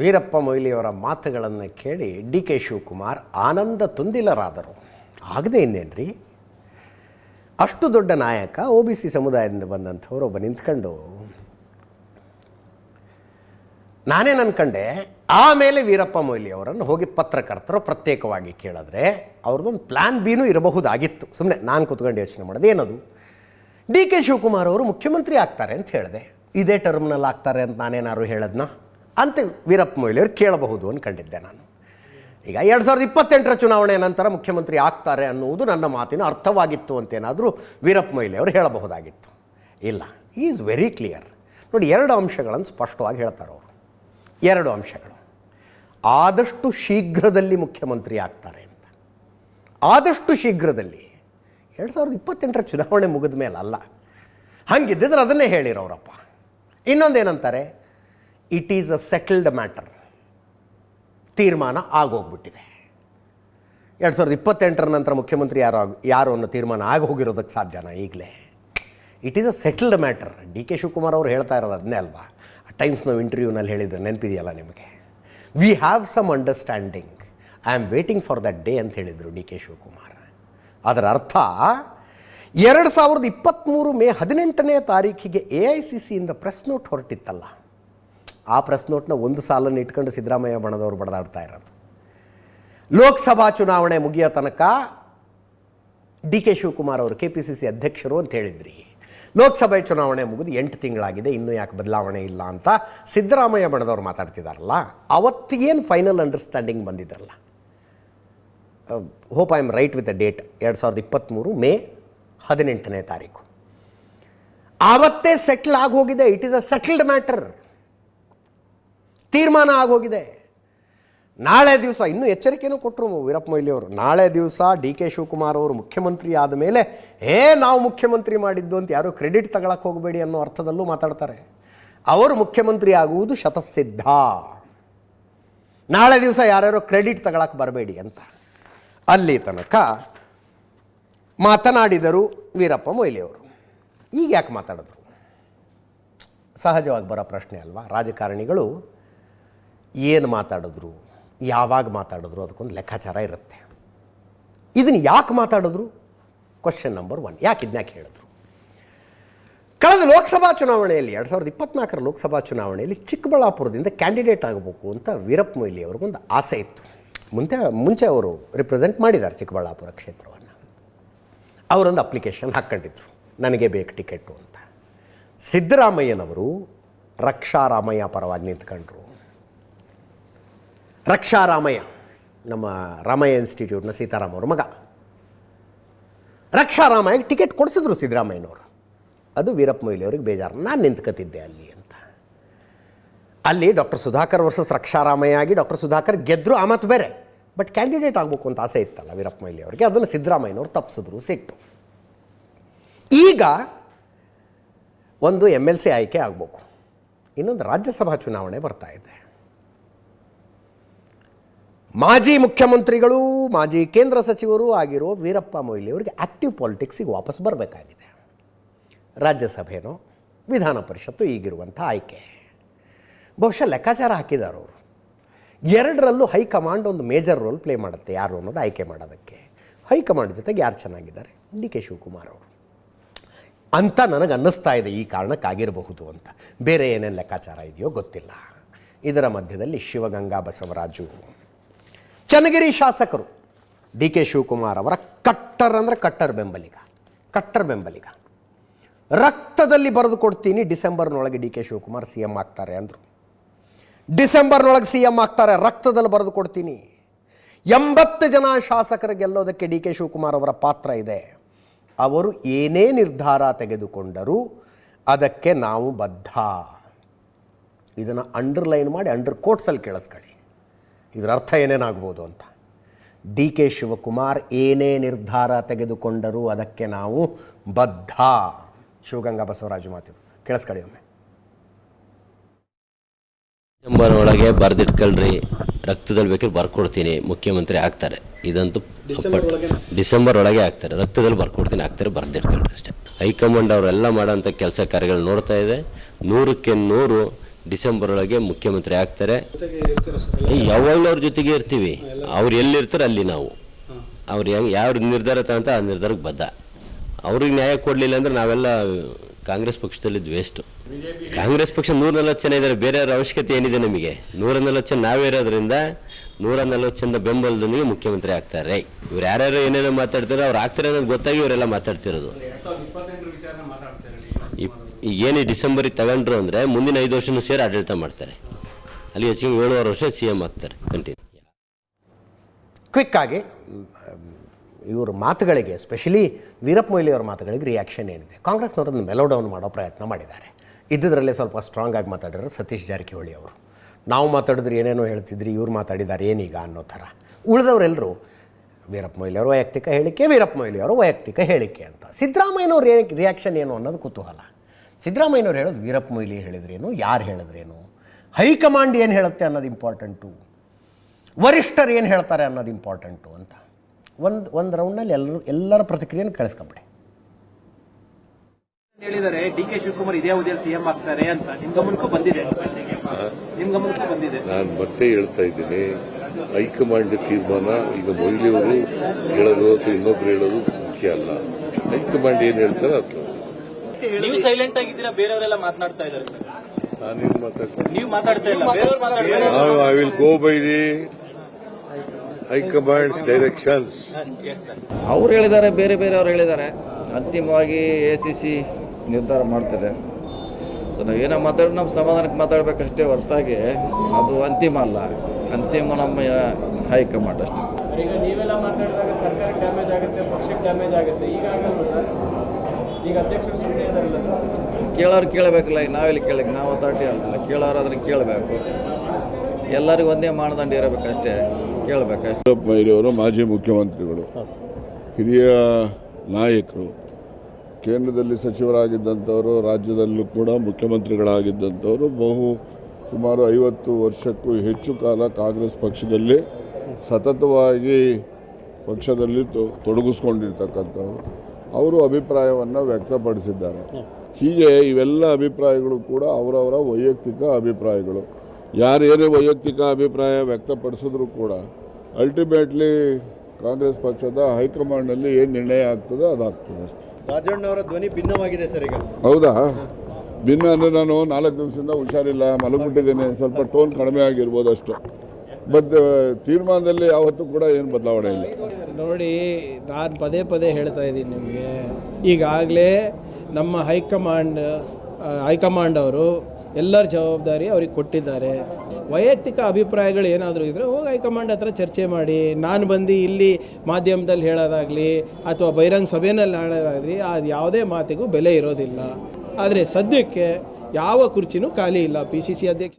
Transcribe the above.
ವೀರಪ್ಪ ಮೊಯ್ಲಿಯವರ ಮಾತುಗಳನ್ನು ಕೇಳಿ ಡಿ ಕೆ ಶಿವಕುಮಾರ್ ಆನಂದ ತುಂದಿಲರಾದರು. ಆಗದೆ ಇನ್ನೇನ್ರಿ? ಅಷ್ಟು ದೊಡ್ಡ ನಾಯಕ ಒ ಬಿ ಸಿ ಸಮುದಾಯದಿಂದ ಬಂದಂಥವ್ರು ಒಬ್ಬ ನಿಂತ್ಕೊಂಡು, ನಾನೇನು ಅನ್ಕಂಡೆ ಆಮೇಲೆ ವೀರಪ್ಪ ಮೊಯ್ಲಿ ಅವರನ್ನು ಹೋಗಿ ಪತ್ರಕರ್ತರು ಪ್ರತ್ಯೇಕವಾಗಿ ಕೇಳಿದ್ರೆ ಅವ್ರದ್ದೊಂದು ಪ್ಲ್ಯಾನ್ ಬಿನೂ ಇರಬಹುದಾಗಿತ್ತು. ಸುಮ್ಮನೆ ನಾನು ಕೂತ್ಕೊಂಡು ಯೋಚನೆ ಮಾಡೋದು ಏನದು? ಡಿ ಕೆ ಶಿವಕುಮಾರ್ ಅವರು ಮುಖ್ಯಮಂತ್ರಿ ಆಗ್ತಾರೆ ಅಂತ ಹೇಳಿದೆ. ಇದೇ ಟರ್ಮ್ನಲ್ಲಿ ಆಗ್ತಾರೆ ಅಂತ ನಾನೇನಾದ್ರು ಹೇಳದ್ನ? ಅಂತ ವೀರಪ್ಪ ಮೊಯ್ಲಿಯವ್ರು ಕೇಳಬಹುದು ಅಂದ್ಕೊಂಡಿದ್ದೆ ನಾನು. ಈಗ ಎರಡು ಸಾವಿರದ ಇಪ್ಪತ್ತೆಂಟರ ಚುನಾವಣೆ ನಂತರ ಮುಖ್ಯಮಂತ್ರಿ ಆಗ್ತಾರೆ ಅನ್ನುವುದು ನನ್ನ ಮಾತಿನ ಅರ್ಥವಾಗಿತ್ತು ಅಂತೇನಾದರೂ ವೀರಪ್ಪ ಮೊಯ್ಲಿ ಅವರು ಹೇಳಬಹುದಾಗಿತ್ತು. ಇಲ್ಲ ಈಸ್ ವೆರಿ ಕ್ಲಿಯರ್ ನೋಡಿ, ಎರಡು ಅಂಶಗಳನ್ನು ಸ್ಪಷ್ಟವಾಗಿ ಹೇಳ್ತಾರೆ ಅವರು. ಎರಡು ಅಂಶಗಳು. ಆದಷ್ಟು ಶೀಘ್ರದಲ್ಲಿ ಮುಖ್ಯಮಂತ್ರಿ ಆಗ್ತಾರೆ ಅಂತ. ಆದಷ್ಟು ಶೀಘ್ರದಲ್ಲಿ. ಎರಡು ಸಾವಿರದ ಇಪ್ಪತ್ತೆಂಟರ ಚುನಾವಣೆ ಮುಗಿದ ಮೇಲೆ ಅಲ್ಲ ಹಂಗಿದ್ದಿದ್ರೆ ಅದನ್ನೇ ಹೇಳಿರೋರಪ್ಪ. ಇನ್ನೊಂದೇನಂತಾರೆ? It is a settled matter ತೀರ್ಮಾನ ಆಗೋಗ್ಬಿಟ್ಟಿದೆ. ಎರಡು ಸಾವಿರದ ಇಪ್ಪತ್ತೆಂಟರ ನಂತರ ಮುಖ್ಯಮಂತ್ರಿ ಯಾರು ಯಾರು ಅನ್ನೋ ತೀರ್ಮಾನ ಆಗಿ ಹೋಗಿರೋದಕ್ಕೆ ಸಾಧ್ಯನಾ ಈಗಲೇ? It is a settled matter D K Shivakumar ಅವರು ಹೇಳ್ತಾ ಇರೋದು ಅದನ್ನೇ ಅಲ್ವಾ? ಆ ಟೈಮ್ಸ್ ನಾವು ಇಂಟರ್ವ್ಯೂನಲ್ಲಿ ಹೇಳಿದ್ರೆ ನೆನಪಿದೆಯಲ್ಲ ನಿಮಗೆ? We have some understanding I am waiting for that day ಅಂತ ಹೇಳಿದರು ಡಿ ಕೆ ಶಿವಕುಮಾರ್. ಅದರ ಅರ್ಥ, ಎರಡು ಸಾವಿರದ ಇಪ್ಪತ್ತ್ಮೂರು ಮೇ ಹದಿನೆಂಟನೇ ತಾರೀಖಿಗೆ ಎ ಐ ಸಿ ಸಿಯಿಂದ ಪ್ರೆಸ್ ನೋಟ್ ಹೊರಟಿತ್ತಲ್ಲ. ಆ ಪ್ರೆಸ್ ನೋಟ್ನ ಒಂದು ಸಾಲನ್ನು ಇಟ್ಕೊಂಡು ಸಿದ್ದರಾಮಯ್ಯ ಬಣದವರು ಬಡದಾಡ್ತಾ ಇರೋದು. ಲೋಕಸಭಾ ಚುನಾವಣೆ ಮುಗಿಯೋ ತನಕ ಡಿ ಕೆ ಶಿವಕುಮಾರ್ ಅವರು ಕೆ ಪಿ ಸಿ ಸಿ ಅಧ್ಯಕ್ಷರು ಅಂತ ಹೇಳಿದ್ರಿ. ಲೋಕಸಭೆ ಚುನಾವಣೆ ಮುಗಿದು ಎಂಟು ತಿಂಗಳಾಗಿದೆ, ಇನ್ನೂ ಯಾಕೆ ಬದಲಾವಣೆ ಇಲ್ಲ ಅಂತ ಸಿದ್ದರಾಮಯ್ಯ ಬಣದವ್ರು ಮಾತಾಡ್ತಿದಾರಲ್ಲ ಅವತ್ತಿಗೇನು final understanding ಬಂದಿದ್ರಲ್ಲ? Hope I am right with the date ಎರಡು ಸಾವಿರದ ಇಪ್ಪತ್ತ್ಮೂರು ಮೇ ಹದಿನೆಂಟನೇ ತಾರೀಕು. ಆವತ್ತೇ ಸೆಟ್ಲ್ ಆಗೋಗಿದೆ it is a settled matter ತೀರ್ಮಾನ ಆಗೋಗಿದೆ. ನಾಳೆ ದಿವಸ ಇನ್ನೂ ಎಚ್ಚರಿಕೆಯೂ ಕೊಟ್ಟರು ವೀರಪ್ಪ ಮೊಯ್ಲಿಯವರು ನಾಳೆ ದಿವಸ ಡಿ ಕೆ ಶಿವಕುಮಾರ್ ಅವರು ಮುಖ್ಯಮಂತ್ರಿ ಆದ ಮೇಲೆ, ಹೇ, ನಾವು ಮುಖ್ಯಮಂತ್ರಿ ಮಾಡಿದ್ದು ಅಂತ ಯಾರೂ ಕ್ರೆಡಿಟ್ ತಗೊಳಕ್ಕೆ ಹೋಗಬೇಡಿ ಅನ್ನೋ ಅರ್ಥದಲ್ಲೂ ಮಾತಾಡ್ತಾರೆ. ಅವರು ಮುಖ್ಯಮಂತ್ರಿ ಆಗುವುದು ಶತಸಿದ್ಧ. ನಾಳೆ ದಿವಸ ಯಾರ್ಯಾರೋ ಕ್ರೆಡಿಟ್ ತಗೊಳಕ್ಕೆ ಬರಬೇಡಿ ಅಂತ. ಅಲ್ಲಿ ತನಕ ಮಾತನಾಡಿದರು ವೀರಪ್ಪ ಮೊಯ್ಲಿಯವರು ಈಗ ಯಾಕೆ ಮಾತಾಡಿದ್ರು? ಸಹಜವಾಗಿ ಬರೋ ಪ್ರಶ್ನೆ ಅಲ್ವಾ? ರಾಜಕಾರಣಿಗಳು ಏನು ಮಾತಾಡಿದ್ರು, ಯಾವಾಗ ಮಾತಾಡಿದ್ರು ಅದಕ್ಕೊಂದು ಲೆಕ್ಕಾಚಾರ ಇರುತ್ತೆ. ಇದನ್ನು ಯಾಕೆ ಮಾತಾಡಿದ್ರು? ಕ್ವಶನ್ ನಂಬರ್ ಒನ್ ಯಾಕೆ ಇದನ್ಯಾಕೆ ಹೇಳಿದ್ರು? ಕಳೆದ ಲೋಕಸಭಾ ಚುನಾವಣೆಯಲ್ಲಿ ಎರಡು ಸಾವಿರದ ಇಪ್ಪತ್ನಾಲ್ಕರ ಲೋಕಸಭಾ ಚುನಾವಣೆಯಲ್ಲಿ ಚಿಕ್ಕಬಳ್ಳಾಪುರದಿಂದ ಕ್ಯಾಂಡಿಡೇಟ್ ಆಗಬೇಕು ಅಂತ ವೀರಪ್ಪ ಮೊಯ್ಲಿ ಅವ್ರಿಗೊಂದು ಆಸೆ ಇತ್ತು. ಮುಂದೆ, ಮುಂಚೆ ಅವರು ರಿಪ್ರೆಸೆಂಟ್ ಮಾಡಿದ್ದಾರೆ ಚಿಕ್ಕಬಳ್ಳಾಪುರ ಕ್ಷೇತ್ರವನ್ನು. ಅವರೊಂದು ಅಪ್ಲಿಕೇಶನ್ ಹಾಕ್ಕೊಂಡಿದ್ರು. ನನಗೆ ಬೇಕು ಟಿಕೆಟು ಅಂತ. ಸಿದ್ದರಾಮಯ್ಯನವರು ರಕ್ಷಾರಾಮಯ್ಯ ಪರವಾಗಿ ನಿಂತ್ಕೊಂಡ್ರು. ರಕ್ಷಾರಾಮಯ್ಯ, ನಮ್ಮ ರಾಮಯ್ಯ ಇನ್ಸ್ಟಿಟ್ಯೂಟ್ನ ಸೀತಾರಾಮ್ ಅವ್ರ ಮಗ. ರಕ್ಷಾರಾಮಯ್ಯಗೆ ಟಿಕೆಟ್ ಕೊಡಿಸಿದ್ರು ಸಿದ್ದರಾಮಯ್ಯನವರು. ಅದು ವೀರಪ್ಪ ಮೊಯ್ಲಿ ಅವ್ರಿಗೆ ಬೇಜಾರು. ನಾನು ನಿಂತ್ಕೊತಿದ್ದೆ ಅಲ್ಲಿ ಅಂತ. ಅಲ್ಲಿ ಡಾಕ್ಟರ್ ಸುಧಾಕರ್ ವರ್ಸಸ್ ರಕ್ಷಾರಾಮಯ್ಯ ಆಗಿ ಡಾಕ್ಟರ್ ಸುಧಾಕರ್ ಗೆದ್ದರು ಆ ಮಾತು ಬೇರೆ. ಬಟ್ ಕ್ಯಾಂಡಿಡೇಟ್ ಆಗಬೇಕು ಅಂತ ಆಸೆ ಇತ್ತಲ್ಲ ವೀರಪ್ಪ ಮೊಯ್ಲಿ ಅವರಿಗೆ. ಅದನ್ನು ಸಿದ್ದರಾಮಯ್ಯನವರು ತಪ್ಪಿಸಿದ್ರು ಸಿಟ್ಟು. ಈಗ ಒಂದು ಎಂ ಎಲ್ ಸಿ ಆಯ್ಕೆ ಆಗಬೇಕು. ಇನ್ನೊಂದು ರಾಜ್ಯಸಭಾ ಚುನಾವಣೆ ಬರ್ತಾ ಇದೆ. ಮಾಜಿ ಮುಖ್ಯಮಂತ್ರಿಗಳು, ಮಾಜಿ ಕೇಂದ್ರ ಸಚಿವರು ಆಗಿರೋ ವೀರಪ್ಪ ಮೊಯ್ಲಿ ಅವರಿಗೆ ಆ್ಯಕ್ಟಿವ್ ಪಾಲಿಟಿಕ್ಸಿಗೆ ವಾಪಸ್ ಬರಬೇಕಾಗಿದೆ. ರಾಜ್ಯಸಭೆನೋ, ವಿಧಾನ ಪರಿಷತ್ತು ಈಗಿರುವಂಥ ಆಯ್ಕೆ. ಬಹುಶಃ ಲೆಕ್ಕಾಚಾರ ಹಾಕಿದ್ದಾರೆ ಅವರು. ಎರಡರಲ್ಲೂ ಹೈಕಮಾಂಡ್ ಒಂದು ಮೇಜರ್ ರೋಲ್ ಪ್ಲೇ ಮಾಡುತ್ತೆ ಯಾರು ಅನ್ನೋದು ಆಯ್ಕೆ ಮಾಡೋದಕ್ಕೆ. ಹೈಕಮಾಂಡ್ ಜೊತೆಗೆ ಯಾರು ಚೆನ್ನಾಗಿದ್ದಾರೆ? ಡಿ ಕೆ ಶಿವಕುಮಾರ್ ಅವರು. ಅಂತ ನನಗೆ ಅನ್ನಿಸ್ತಾ ಇದೆ ಈ ಕಾರಣಕ್ಕಾಗಿರಬಹುದು ಅಂತ. ಬೇರೆ ಏನೇನು ಲೆಕ್ಕಾಚಾರ ಇದೆಯೋ ಗೊತ್ತಿಲ್ಲ. ಇದರ ಮಧ್ಯದಲ್ಲಿ ಶಿವಗಂಗಾ ಬಸವರಾಜು. ಚನ್ನಗಿರಿ ಶಾಸಕರು. ಡಿ ಕೆ ಶಿವಕುಮಾರ್ ಅವರ ಕಟ್ಟರ್ ಅಂದರೆ ಕಟ್ಟರ್ ಬೆಂಬಲಿಗ. ಕಟ್ಟರ್ ಬೆಂಬಲಿಗ. ರಕ್ತದಲ್ಲಿ ಬರೆದು ಕೊಡ್ತೀನಿ, ಡಿಸೆಂಬರ್ನೊಳಗೆ D K Shivakumar C M ಆಗ್ತಾರೆ ಅಂದರು. ಡಿಸೆಂಬರ್ನೊಳಗೆ ಸಿ ಎಂ ಆಗ್ತಾರೆ, ರಕ್ತದಲ್ಲಿ ಬರೆದು ಕೊಡ್ತೀನಿ. ಎಂಬತ್ತು ಜನ ಶಾಸಕರು ಗೆಲ್ಲೋದಕ್ಕೆ ಡಿ ಕೆ ಶಿವಕುಮಾರ್ ಅವರ ಪಾತ್ರ ಇದೆ. ಅವರು ಏನೇ ನಿರ್ಧಾರ ತೆಗೆದುಕೊಂಡರೂ ಅದಕ್ಕೆ ನಾವು ಬದ್ಧ. ಇದನ್ನು ಅಂಡರ್ಲೈನ್ ಮಾಡಿ ಅಂಡರ್ ಕೋಟ್ಸಲ್ಲಿ ಕೇಳಿಸ್ಕೊಳ್ಳಿ. ಇದರ ಅರ್ಥ ಏನೇನಾಗ್ಬೋದು ಅಂತ. ಡಿ ಕೆ ಶಿವಕುಮಾರ್ ಏನೇ ನಿರ್ಧಾರ ತೆಗೆದುಕೊಂಡರೂ ಅದಕ್ಕೆ ನಾವು ಬದ್ಧ. ಶಿವಗಂಗಾ ಬಸವರಾಜು ಮಾತಿದ್ರು ಕೇಳಿಸ್ಕೊಳ್ಳಿ ಒಮ್ಮೆ. ಡಿಸೆಂಬರ್ ಒಳಗೆ ಬರ್ದಿಟ್ಕೊಳ್ರಿ ರಕ್ತದಲ್ಲಿ ಬೇಕಾದ್ರೆ ಬರ್ಕೊಡ್ತೀನಿ ಮುಖ್ಯಮಂತ್ರಿ ಆಗ್ತಾರೆ. ಇದಂತೂ ಡಿಸೆಂಬರ್ ಒಳಗೆ ಆಗ್ತಾರೆ ರಕ್ತದಲ್ಲಿ ಬರ್ಕೊಡ್ತೀನಿ ಆಗ್ತಾರೆ ಬರ್ದಿಟ್ಕೊಳ್ರಿ ಅಷ್ಟೇ. ಹೈಕಮಾಂಡ್ ಅವರೆಲ್ಲ ಮಾಡೋಂಥ ಕೆಲಸ ಕಾರ್ಯಗಳು ನೋಡ್ತಾ ಇದೆ. ನೂರಕ್ಕೆ ನೂರು ಡಿಸೆಂಬರ್ ಒಳಗೆ ಮುಖ್ಯಮಂತ್ರಿ ಆಗ್ತಾರೆ. ಯಾವಾಗಲೂ ಅವ್ರ ಜೊತೆಗೆ ಇರ್ತೀವಿ. ಅವ್ರು ಎಲ್ಲಿರ್ತಾರೆ ಅಲ್ಲಿ ನಾವು. ಅವ್ರು ಹೆಂಗೆ ಯಾವ ನಿರ್ಧಾರ ತಗಂತ ಆ ನಿರ್ಧಾರಕ್ಕೆ ಬದ್ಧ. ಅವ್ರಿಗೆ ನ್ಯಾಯ ಕೊಡಲಿಲ್ಲ ಅಂದ್ರೆ ನಾವೆಲ್ಲ ಕಾಂಗ್ರೆಸ್ ಪಕ್ಷದಲ್ಲಿ ವೇಸ್ಟು ಕಾಂಗ್ರೆಸ್ ಪಕ್ಷ ನೂರ ನಲ್ವತ್ತು ಜನ ಇದ್ದಾರೆ ಬೇರೆಯವ್ರ ಅವಶ್ಯಕತೆ ಏನಿದೆ ನಮಗೆ? ನೂರ ನಲ್ವತ್ತು ಜನ ನಾವೇ ಇರೋದ್ರಿಂದ ನೂರ ನಲ್ವತ್ತು ಜನ ಬೆಂಬಲದೊಂದಿಗೆ ಮುಖ್ಯಮಂತ್ರಿ ಆಗ್ತಾರೆ. ಇವ್ರು ಯಾರ್ಯಾರು ಏನೇನೋ ಮಾತಾಡ್ತಾರೆ ಅವ್ರು ಆಗ್ತಾರೆ ಅನ್ನೋದು ಗೊತ್ತಾಗಿ ಇವರೆಲ್ಲ ಮಾತಾಡ್ತಿರೋದು. ಈಗ ಈ ಡಿಸೆಂಬರಿಗೆ ತಗೊಂಡ್ರು ಅಂದರೆ ಮುಂದಿನ ಐದು ವರ್ಷನೂ ಸೇರಿ ಆಡಳಿತ ಮಾಡ್ತಾರೆ. ಅಲ್ಲಿ ಹೆಚ್ಚಿಗೆ ಏಳುವರೆ ವರ್ಷ ಸಿ ಎಂ ಆಗ್ತಾರೆ ಕಂಟಿನ್ಯೂ ಕ್ವಿಕ್ ಆಗಿ, ಇವ್ರ ಮಾತುಗಳಿಗೆ ಸ್ಪೆಷಲಿ ವೀರಪ್ಪ ಮೊಯ್ಲಿ ಅವರ ಮಾತುಗಳಿಗೆ ರಿಯಾಕ್ಷನ್ ಏನಿದೆ. ಕಾಂಗ್ರೆಸ್ನವರನ್ನು ಮೆಲೋ ಡೌನ್ ಮಾಡೋ ಪ್ರಯತ್ನ ಮಾಡಿದ್ದಾರೆ. ಇದ್ದದರಲ್ಲೇ ಸ್ವಲ್ಪ ಸ್ಟ್ರಾಂಗ್ ಆಗಿ ಮಾತಾಡಿದ್ರು ಸತೀಶ್ ಜಾರಕಿಹೊಳಿ ಅವರು. ನಾವು ಮಾತಾಡಿದ್ರೆ ಏನೇನೋ ಹೇಳ್ತಿದ್ರಿ, ಇವ್ರು ಮಾತಾಡಿದ್ದಾರೆ, ಏನೀಗ ಅನ್ನೋ ಥರ. ಉಳಿದವರೆಲ್ಲರೂ ವೀರಪ್ಪ ಮೊಯ್ಲಿ ಅವರ ವೈಯಕ್ತಿಕ ಹೇಳಿಕೆ, ವೀರಪ್ಪ ಮೊಯ್ಲಿ ಅವರ ವೈಯಕ್ತಿಕ ಹೇಳಿಕೆ ಅಂತ. ಸಿದ್ದರಾಮಯ್ಯನವ್ರ ರಿಯಾಕ್ಷನ್ ಏನು ಅನ್ನೋದು ಕುತೂಹಲ. ಸಿದ್ದರಾಮಯ್ಯನವ್ರು ಹೇಳೋದು ವೀರಪ್ಪ ಮೊಯ್ಲಿ ಹೇಳಿದ್ರೇನು ಯಾರು ಹೇಳಿದ್ರೇನು? ಹೈಕಮಾಂಡ್ ಏನು ಹೇಳುತ್ತೆ ಅನ್ನೋದು ಇಂಪಾರ್ಟೆಂಟು. ವರಿಷ್ಠರು ಏನು ಹೇಳ್ತಾರೆ ಅನ್ನೋದು ಇಂಪಾರ್ಟೆಂಟು ಅಂತ. ಒಂದು ಒಂದು ರೌಂಡ್ನಲ್ಲಿ ಎಲ್ಲರೂ ಎಲ್ಲರ ಪ್ರತಿಕ್ರಿಯೆಯನ್ನು ಕಳಿಸ್ಕೊಂಬಿಡಿ. ಹೇಳಿದರೆ? ಡಿ ಕೆ ಶಿವಕುಮಾರ್ ಇದೇ ಅವಧಿಯಲ್ಲಿ ಸಿಎಂ ಆಗ್ತಾರೆ ಅಂತ. ನಿಮ್ ಗಮನಕ್ಕೂ ಬಂದಿದೆ? ನಿಮ್ ಗಮನಕ್ಕೂ ಬಂದಿದೆ. ನಾನು ಮತ್ತೆ ಹೇಳ್ತಾ ಇದ್ದೀನಿ. ಹೈಕಮಾಂಡ್ ತೀರ್ಮಾನ ಈಗ ಮೊಯ್ಲಿಯವರು ಹೇಳೋದು ಅಥವಾ ಇನ್ನೊಬ್ರು ಹೇಳೋದು ಮುಖ್ಯ ಅಲ್ಲ. ಹೈಕಮಾಂಡ್ ಏನು ಹೇಳ್ತಾರೆ ಅದು ನೀವು ಸೈಲೆಂಟ್ ಆಗಿದ್ದೀರಾ? ಬೇರೆಯವರೆಲ್ಲ ಮಾತನಾಡ್ತಾ ಇದ್ದಾರೆ. ನಾನೇನು ನೀವು ಮಾತಾಡ್ತಾ ಇಲ್ಲ. ಬೇರೆಯವ್ರು ಮಾತಾಡ್ತಾರೆ ನಾವು I will go by the high command's directions yes sir ಅವ್ರು ಹೇಳಿದ್ದಾರೆ ಬೇರೆ ಬೇರೆ ಅವ್ರು ಹೇಳಿದ್ದಾರೆ. ಅಂತಿಮವಾಗಿ ಎ ಸಿ ಸಿ ನಿರ್ಧಾರ ಮಾಡ್ತದೆ. ಸೊ ನಾವೇನೋ ಮಾತಾಡಿ ನಮ್ಮ ಸಮಾಧಾನಕ್ಕೆ ಮಾತಾಡಬೇಕಷ್ಟೇ ಹೊರತಾಗಿ ಅದು ಅಂತಿಮ ಅಲ್ಲ. ಅಂತಿಮ ನಮ್ಮ ಹೈಕಮಾಂಡ್ ಅಷ್ಟೇ. ಈಗ ನೀವೆಲ್ಲ ಮಾತಾಡಿದಾಗ ಸರ್ಕಾರಕ್ಕೆ ಡ್ಯಾಮೇಜ್ ಆಗುತ್ತೆ ಪಕ್ಷಕ್ಕೆ ಡ್ಯಾಮೇಜ್ ಆಗುತ್ತೆ. ಈಗ ಆಗಲ್ವ ಸರ್? ಈಗ ಅಧ್ಯಕ್ಷರು ಸುಮ್ಮನೆ ಇದಾರಲ್ಲ ಸರ್? ಕೇಳೋರು ಕೇಳಬೇಕಲ್ಲ ಈಗ ನಾವೆಲ್ಲಿ ಕೇಳಕ್ಕೆ? ನಾವು ಅಥಾರಿಟಿ ಅಲ್ಲ. ಕೇಳೋರು ಅದನ್ನು ಕೇಳಬೇಕು. ಎಲ್ಲರಿಗೂ ಒಂದೇ ಮಾನದಂಡ ಇರಬೇಕಷ್ಟೇ. ಕೇಳಬೇಕಷ್ಟೇ. ಮೊಯ್ಲಿಯವರು ಮಾಜಿ ಮುಖ್ಯಮಂತ್ರಿಗಳು. ಹಿರಿಯ ನಾಯಕರು. ಕೇಂದ್ರದಲ್ಲಿ ಸಚಿವರಾಗಿದ್ದಂಥವರು ರಾಜ್ಯದಲ್ಲೂ ಕೂಡ ಮುಖ್ಯಮಂತ್ರಿಗಳಾಗಿದ್ದಂಥವರು ಬಹು ಸುಮಾರು ಐವತ್ತು ವರ್ಷಕ್ಕೂ ಹೆಚ್ಚು ಕಾಲ ಕಾಂಗ್ರೆಸ್ ಪಕ್ಷದಲ್ಲಿ ಸತತವಾಗಿ ಪಕ್ಷದಲ್ಲಿ ತೊ- ತೊಡಗಿಸ್ಕೊಂಡಿರ್ತಕ್ಕಂಥವ್ರು. ಅವರು ಅಭಿಪ್ರಾಯವನ್ನು ವ್ಯಕ್ತಪಡಿಸಿದ್ದಾರೆ. ಹೀಗೆ ಇವೆಲ್ಲ ಅಭಿಪ್ರಾಯಗಳು ಕೂಡ ಅವರವರ ವೈಯಕ್ತಿಕ ಅಭಿಪ್ರಾಯಗಳು. ಯಾರೇನೇ ವೈಯಕ್ತಿಕ ಅಭಿಪ್ರಾಯ ವ್ಯಕ್ತಪಡಿಸಿದ್ರು ಕೂಡ ಅಲ್ಟಿಮೇಟ್ಲಿ ಕಾಂಗ್ರೆಸ್ ಪಕ್ಷದ ಹೈಕಮಾಂಡ್ನಲ್ಲಿ ಏನು ನಿರ್ಣಯ ಆಗ್ತದೆ ಅದಾಗ್ತದೆ ರಾಜಣ್ಣವರ ಧ್ವನಿ ಭಿನ್ನವಾಗಿದೆ ಸರ್ ಈಗ. ಹೌದಾ? ಭಿನ್ನ ಅಂದರೆ ನಾನು ನಾಲ್ಕು ದಿವಸದಿಂದ ಹುಷಾರಿಲ್ಲ ಮಲಗಿಬಿಟ್ಟಿದ್ದೇನೆ ಸ್ವಲ್ಪ ಟೋನ್ ಕಡಿಮೆ ಆಗಿರ್ಬೋದು ಅಷ್ಟು. ಬಟ್ ತೀರ್ಮಾನದಲ್ಲಿ ಯಾವತ್ತೂ ಕೂಡ ಏನು ಬದಲಾವಣೆ ಇಲ್ಲ. ನೋಡಿ, ನಾನು ಪದೇ ಪದೇ ಹೇಳ್ತಾ ಇದ್ದೀನಿ ನಿಮಗೆ. ಈಗಾಗಲೇ ನಮ್ಮ ಹೈಕಮಾಂಡ್ ಹೈಕಮಾಂಡ್ ಅವರು ಎಲ್ಲರ ಜವಾಬ್ದಾರಿ ಅವ್ರಿಗೆ ಕೊಟ್ಟಿದ್ದಾರೆ. ವೈಯಕ್ತಿಕ ಅಭಿಪ್ರಾಯಗಳು ಏನಾದರೂ ಇದ್ದರೆ ಹೋಗಿ ಹೈಕಮಾಂಡ್ ಹತ್ರ ಚರ್ಚೆ ಮಾಡಿ. ನಾನು ಬಂದು ಇಲ್ಲಿ ಮಾಧ್ಯಮದಲ್ಲಿ ಹೇಳೋದಾಗಲಿ ಅಥವಾ ಬಹಿರಂಗ ಸಭೆಯಲ್ಲಿ ಹೇಳೋದಾಗಲಿ ಅದು ಯಾವುದೇ ಮಾತಿಗೂ ಬೆಲೆ ಇರೋದಿಲ್ಲ. ಆದರೆ ಸದ್ಯಕ್ಕೆ ಯಾವ ಕುರ್ಚಿನೂ ಖಾಲಿ ಇಲ್ಲ. ಪಿ ಸಿ ಸಿ ಅಧ್ಯಕ್ಷ